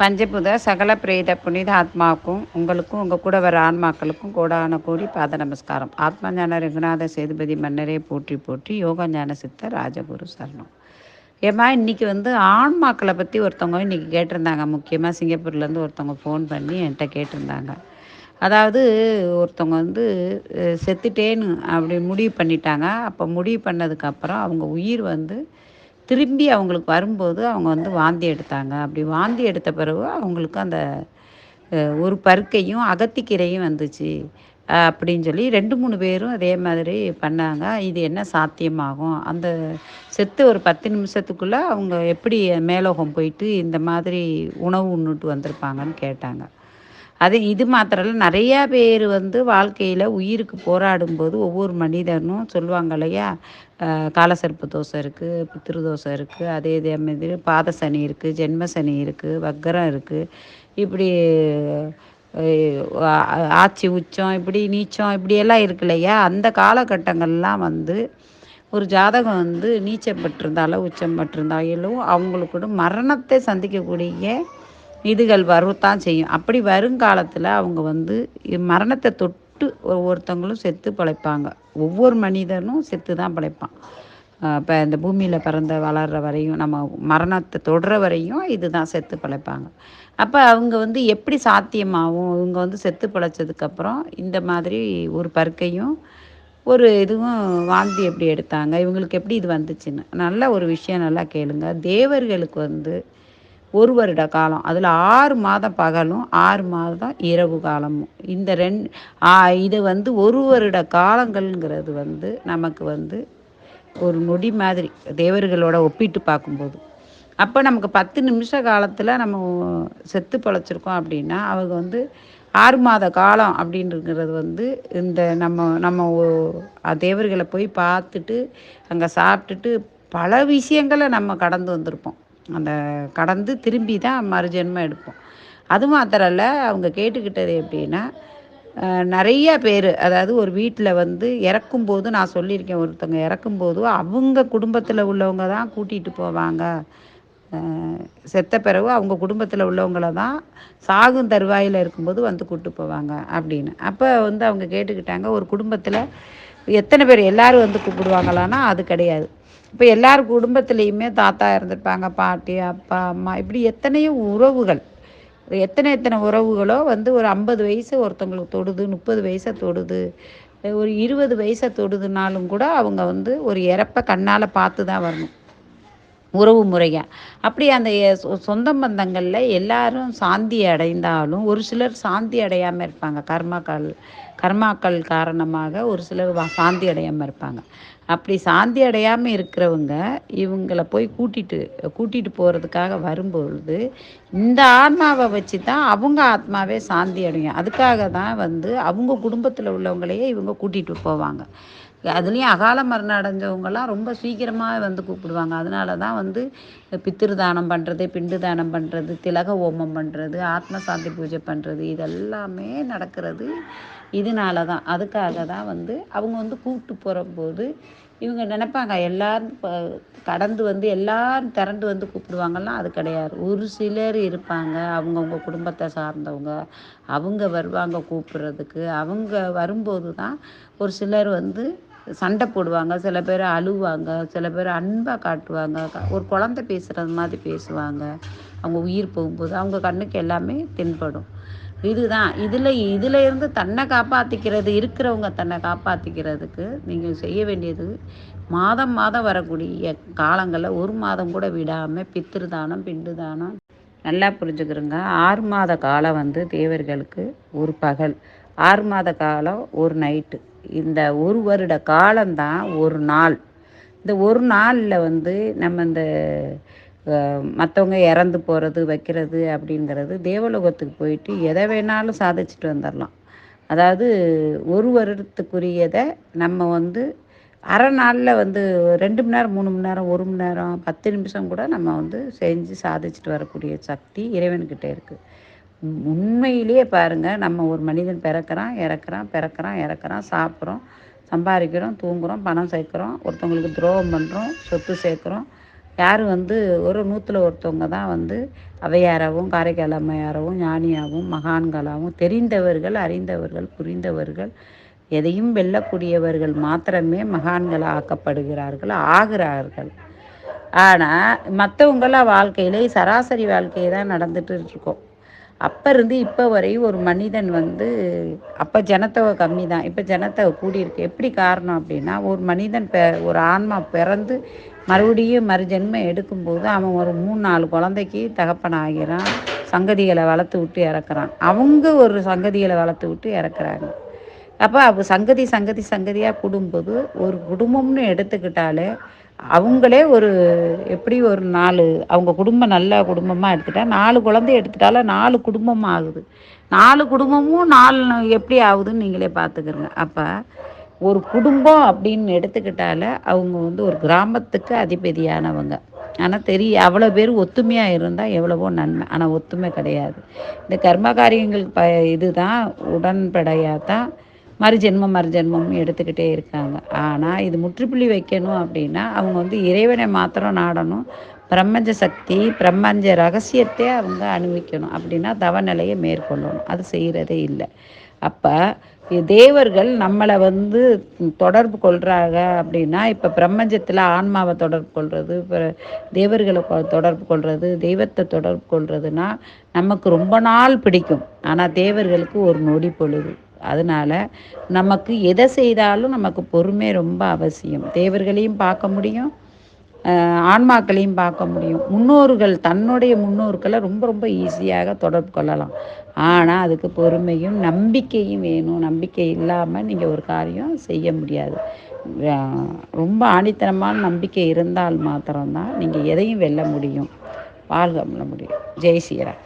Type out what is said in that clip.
பஞ்சபுத சகல பிரேத புனித ஆத்மாவுக்கும் உங்களுக்கும் உங்கள் கூட வர ஆன்மாக்களுக்கும் கோடான கோடி பாத நமஸ்காரம். ஆத்மா ஞான ரகுநாத சேதுபதி மன்னரே போற்றி போற்றி யோகா ஞான சித்த ராஜகுரு சரணம். ஏம்மா இன்றைக்கி வந்து ஆன்மாக்களை பற்றி ஒருத்தவங்க இன்றைக்கி கேட்டிருந்தாங்க. முக்கியமாக சிங்கப்பூர்லேருந்து ஒருத்தவங்க ஃபோன் பண்ணி என்கிட்ட கேட்டிருந்தாங்க. அதாவது ஒருத்தவங்க வந்து செத்துட்டேன்னு அப்படி முடிவு பண்ணிட்டாங்க. அப்போ முடிவு பண்ணதுக்கப்புறம் அவங்க உயிர் வந்து திரும்பி அவங்களுக்கு வரும்போது அவங்க வந்து வாந்தி எடுத்தாங்க. அப்படி வாந்தி எடுத்த பிறகு அவங்களுக்கு அந்த ஒரு பருக்கையும் அகத்திக்கீரையும் வந்துச்சு. அப்படின்னு சொல்லி ரெண்டு மூணு பேரும் அதே மாதிரி பண்ணாங்க. இது என்ன சாத்தியமாகும்? அந்த செத்து ஒரு பத்து நிமிஷத்துக்குள்ளே அவங்க எப்படி மேலோகம் போயிட்டு இந்த மாதிரி உணவு உண்ணுட்டு வந்திருப்பாங்கன்னு கேட்டாங்க. அது இது மாத்திரம் இல்ல, நிறையா பேர் வந்து வாழ்க்கையில் உயிருக்கு போராடும்போது ஒவ்வொரு மனிதனும் சொல்லுவாங்க இல்லையா? காலசர்ப்பு தோசை இருக்குது பித்திரு தோசை இருக்குது அதே இதே மாதிரி பாத சனி இருக்குது ஜென்ம சனி இருக்குது வக்கரம் இருக்குது இப்படி ஆட்சி உச்சம் இப்படி நீச்சம் இப்படியெல்லாம் இருக்கு இல்லையா? அந்த காலகட்டங்கள்லாம் வந்து ஒரு ஜாதகம் வந்து நீச்சம் பெற்றிருந்தாலோ உச்சம் பெற்றிருந்தாலும் அவங்களுக்கு மரணத்தை சந்திக்கக்கூடிய இதுகள் வரத்தான் செய்யும். அப்படி வருங்காலத்தில் அவங்க வந்து மரணத்தை தொட்டு ஒவ்வொருத்தவங்களும் செத்து பிழைப்பாங்க. ஒவ்வொரு மனிதனும் செத்து தான் பிழைப்பான் இப்போ இந்த பூமியில் பிறந்த வளர்கிற வரையும் நம்ம மரணத்தை தொடுற வரையும் இதுதான் செத்து பிழைப்பாங்க. அப்போ அவங்க வந்து எப்படி சாத்தியமாகும்? இவங்க வந்து செத்து பிழைச்சதுக்கப்புறம் இந்த மாதிரி ஒரு பருக்கையும் ஒரு இதுவும் வாந்தி எப்படி எடுத்தாங்க? இவங்களுக்கு எப்படி இது வந்துச்சுன்னு? நல்ல ஒரு விஷயம் நல்லா கேளுங்க. தேவர்களுக்கு வந்து ஒரு வருட காலம். அதில் ஆறு மாதம் பகலும் ஆறு மாதம் இரவு காலமும். இந்த ரெண் இது வந்து ஒரு வருட காலங்கள்ங்கிறது வந்து நமக்கு வந்து ஒரு நொடி மாதிரி தேவர்களோட ஒப்பிட்டு பார்க்கும்போது. அப்போ நமக்கு பத்து நிமிஷ காலத்தில் நம்ம செத்து பிழைச்சிருக்கோம் அப்படின்னா அவங்க வந்து ஆறு மாத காலம் அப்படின்றது வந்து இந்த நம்ம நம்ம தேவர்களை போய் பார்த்துட்டு அங்கே சாப்பிட்டுட்டு பல விஷயங்களை நம்ம கடந்து வந்திருப்போம். அந்த கடந்து திரும்பி தான் மறுஜென்மம் எடுப்போம். அது மாத்திரம் இல்லை அவங்க கேட்டுக்கிட்டது எப்படின்னா நிறைய பேர் அதாவது ஒரு வீட்டில் வந்து இறக்கும்போது நான் சொல்லியிருக்கேன் ஒருத்தவங்க இறக்கும்போது அவங்க குடும்பத்தில் உள்ளவங்க தான் கூட்டிகிட்டு போவாங்க. செத்த பிறகு அவங்க குடும்பத்தில் உள்ளவங்கள தான் சாகும் தருவாயில் இருக்கும்போது வந்து கூப்பிட்டு போவாங்க அப்படின்னு. அப்போ வந்து அவங்க கேட்டுக்கிட்டாங்க ஒரு குடும்பத்தில் எத்தனை பேர் எல்லாரும் வந்து கூப்பிடுவாங்களான்னா அது கிடையாது. இப்போ எல்லார் குடும்பத்துலேயுமே தாத்தா இருந்திருப்பாங்க பாட்டி அப்பா அம்மா இப்படி எத்தனையோ உறவுகள். எத்தனை எத்தனை உறவுகளோ வந்து ஒரு ஐம்பது வயசு ஒருத்தவங்களுக்கு தொடுது முப்பது வயசை தொடுது ஒரு இருபது வயசை தொடுதுனாலும் கூட அவங்க வந்து ஒரு இறப்பை கண்ணால் பார்த்து தான் வரணும். உறவு முறையாக அப்படி அந்த சொ- சொந்த பந்தங்களில் எல்லாரும் சாந்தி அடைந்தாலும் ஒரு சிலர் சாந்தி அடையாமல் இருப்பாங்க. கர்மாக்கள் கர்மாக்கள் காரணமாக ஒரு சிலர் வா- சாந்தி அடையாமல் இருப்பாங்க. அப்படி சாந்தி அடையாமல் இருக்கிறவங்க இவங்களை போய் கூட்டிட்டு கூட்டிகிட்டு போகிறதுக்காக வரும்பொழுது இந்த ஆன்மாவை வச்சு தான் அவங்க ஆத்மாவே சாந்தி அடையும். அதுக்காக தான் வந்து அவங்க குடும்பத்தில் உள்ளவங்களையே இவங்க கூட்டிகிட்டு போவாங்க. அதுலேயும் அகால மரணம் அடைஞ்சவங்கலாம் ரொம்ப சீக்கிரமாக வந்து கூப்பிடுவாங்க. அதனால தான் வந்து பித்திரு தானம் பண்ணுறது பிண்டு தானம் பண்ணுறது திலக ஹோமம் பண்ணுறது ஆத்ம சாந்தி பூஜை பண்ணுறது இதெல்லாமே நடக்கிறது. இதனால தான் அதுக்காக தான் வந்து அவங்க வந்து கூப்பிட்டு போகிற போது இவங்க நினைப்பாங்க எல்லாரும் இப்போ கடந்து வந்து எல்லாரும் திரண்டு வந்து கூப்பிடுவாங்கலாம் அது கிடையாது. ஒரு சிலர் இருப்பாங்க அவங்கவுங்க குடும்பத்தை சார்ந்தவங்க. அவங்க வருவாங்க கூப்பிட்றதுக்கு. அவங்க வரும்போது தான் ஒரு சிலர் வந்து சண்டை போடுவாங்க சில பேர் அழுவாங்க சில பேர் அன்பாக காட்டுவாங்க. ஒரு குழந்தை பேசுகிறது மாதிரி பேசுவாங்க. அவங்க உயிர் போகும்போது அவங்க கண்ணுக்கு எல்லாமே தென்படும். இதுதான். இதில் இதில் இருந்து தன்னை காப்பாற்றிக்கிறது இருக்கிறவங்க தன்னை காப்பாற்றிக்கிறதுக்கு நீங்கள் செய்ய வேண்டியது மாதம் மாதம் வரக்கூடிய காலங்களில் ஒரு மாதம் கூட விடாமல் பித்திரு தானம் பிண்டு தானம் நல்லா புரிஞ்சுக்கிறோங்க. ஆறு மாத காலம் வந்து தேவர்களுக்கு ஒரு பகல் ஆறு மாத காலம் ஒரு நைட்டு. இந்த ஒரு வருட காலம்தான் ஒரு நாள். இந்த ஒரு நாளில் வந்து நம்ம இந்த மற்றவங்க இறந்து போகிறது வைக்கிறது அப்படிங்கிறது தேவலோகத்துக்கு போயிட்டு எதை வேணாலும் சாதிச்சுட்டு வந்துடலாம் அதாவது ஒரு வருடத்துக்குரியதை நம்ம வந்து அரை நாளில் வந்து ரெண்டு மணி நேரம் மூணு மணி நேரம் ஒரு மணி நேரம் பத்து நிமிஷம் கூட நம்ம வந்து செஞ்சு சாதிச்சுட்டு வரக்கூடிய சக்தி இறைவன்கிட்ட இருக்குது உண்மையிலேயே பாருங்கள் நம்ம ஒரு மனிதன் பிறக்கிறான் இறக்குறான் பிறக்கிறான் இறக்குறான் சாப்பிட்றோம் சம்பாதிக்கிறோம் தூங்குகிறோம் பணம் சேர்க்குறோம் ஒருத்தவங்களுக்கு துரோகம் பண்ணுறோம் சொத்து சேர்க்குறோம். யார் வந்து ஒரு நூற்றில் ஒருத்தவங்க தான் வந்து அவையாராகவும் காரைக்கால் அம்மையாராகவும் ஞானியாகவும் மகான்களாகவும் தெரிந்தவர்கள் அறிந்தவர்கள் புரிந்தவர்கள் எதையும் வெல்லக்கூடியவர்கள் மாத்திரமே மகான்கள் ஆக்கப்படுகிறார்கள் ஆகிறார்கள். ஆனால் மற்றவங்களாம் வாழ்க்கையிலே சராசரி வாழ்க்கையை தான் நடந்துட்டு இருக்கோம். அப்போ இருந்து இப்போ வரை ஒரு மனிதன் வந்து அப்போ ஜனத்தொகை கம்மி தான் இப்போ ஜனத்தொகை கூடியிருக்கு. எப்படி காரணம் அப்படின்னா ஒரு மனிதன் பெ ஒரு ஆன்மா பிறந்து மறுபடியும் மறுஜென்மம் எடுக்கும்போது அவன் ஒரு மூணு நாலு குழந்தைக்கு தகப்பன் ஆகிறான் சங்கதிகளை வளர்த்து விட்டு இறக்குறான். அவங்க ஒரு சங்கதிகளை வளர்த்து விட்டு இறக்குறாங்க. அப்போ அப்போ சங்கதி சங்கதி சங்கதியாக கூடும்போது ஒரு குடும்பம்னு எடுத்துக்கிட்டாலே அவங்களே ஒரு எப்படி ஒரு நாலு அவங்க குடும்பம் நல்ல குடும்பமாக எடுத்துட்டா நாலு குழந்தை எடுத்துட்டாலும் நாலு குடும்பமாக ஆகுது. நாலு குடும்பமும் நாலு எப்படி ஆகுதுன்னு நீங்களே பார்த்துக்கிறங்க. அப்போ ஒரு குடும்பம் அப்படின்னு எடுத்துக்கிட்டால அவங்க வந்து ஒரு கிராமத்துக்கு அதிபதியானவங்க. ஆனால் தெரிய அவ்வளோ பேர் ஒத்துமையாக இருந்தால் எவ்வளவோ நன்மை. ஆனால் ஒத்துமை கிடையாது. இந்த கர்ம காரியங்களுக்கு ப இதுதான் உடன்படையாக தான் மறுஜென்மம் மறுஜென்மம் எடுத்துக்கிட்டே இருக்காங்க. ஆனால் இது முற்றுப்புள்ளி வைக்கணும் அப்படின்னா அவங்க வந்து இறைவனை மாத்திரம் நாடணும். பிரம்மஞ்ச சக்தி பிரம்மஞ்ச ரகசியத்தை அவங்க அனுபவிக்கணும். அப்படின்னா தவநிலையை மேற்கொள்ளணும். அது செய்கிறதே இல்லை. அப்போ தேவர்கள் நம்மளை வந்து தொடர்பு கொள்கிறாங்க அப்படின்னா இப்போ பிரம்மஞ்சத்தில் ஆன்மாவை தொடர்பு கொள்வது தேவர்களை தொடர்பு கொள்வது தெய்வத்தை தொடர்பு கொள்வதுன்னா நமக்கு ரொம்ப நாள் பிடிக்கும். ஆனால் தேவர்களுக்கு ஒரு நொடி பொழுது. அதனால் நமக்கு எதை செய்தாலும் நமக்கு பொறுமை ரொம்ப அவசியம். தேவர்களையும் பார்க்க முடியும் ஆன்மாக்களையும் பார்க்க முடியும். முன்னோர்கள் தன்னுடைய முன்னோர்களை ரொம்ப ரொம்ப ஈஸியாக தொடர்பு கொள்ளலாம். ஆனால் அதுக்கு பொறுமையும் நம்பிக்கையும் வேணும். நம்பிக்கை இல்லாமல் நீங்கள் ஒரு காரியம் செய்ய முடியாது. ரொம்ப ஆணித்தனமான நம்பிக்கை இருந்தால் மாத்திரம்தான் நீங்கள் எதையும் வெல்ல முடியும். வாழ்க முடியும் ஜெய் ஸ்ரீராம்.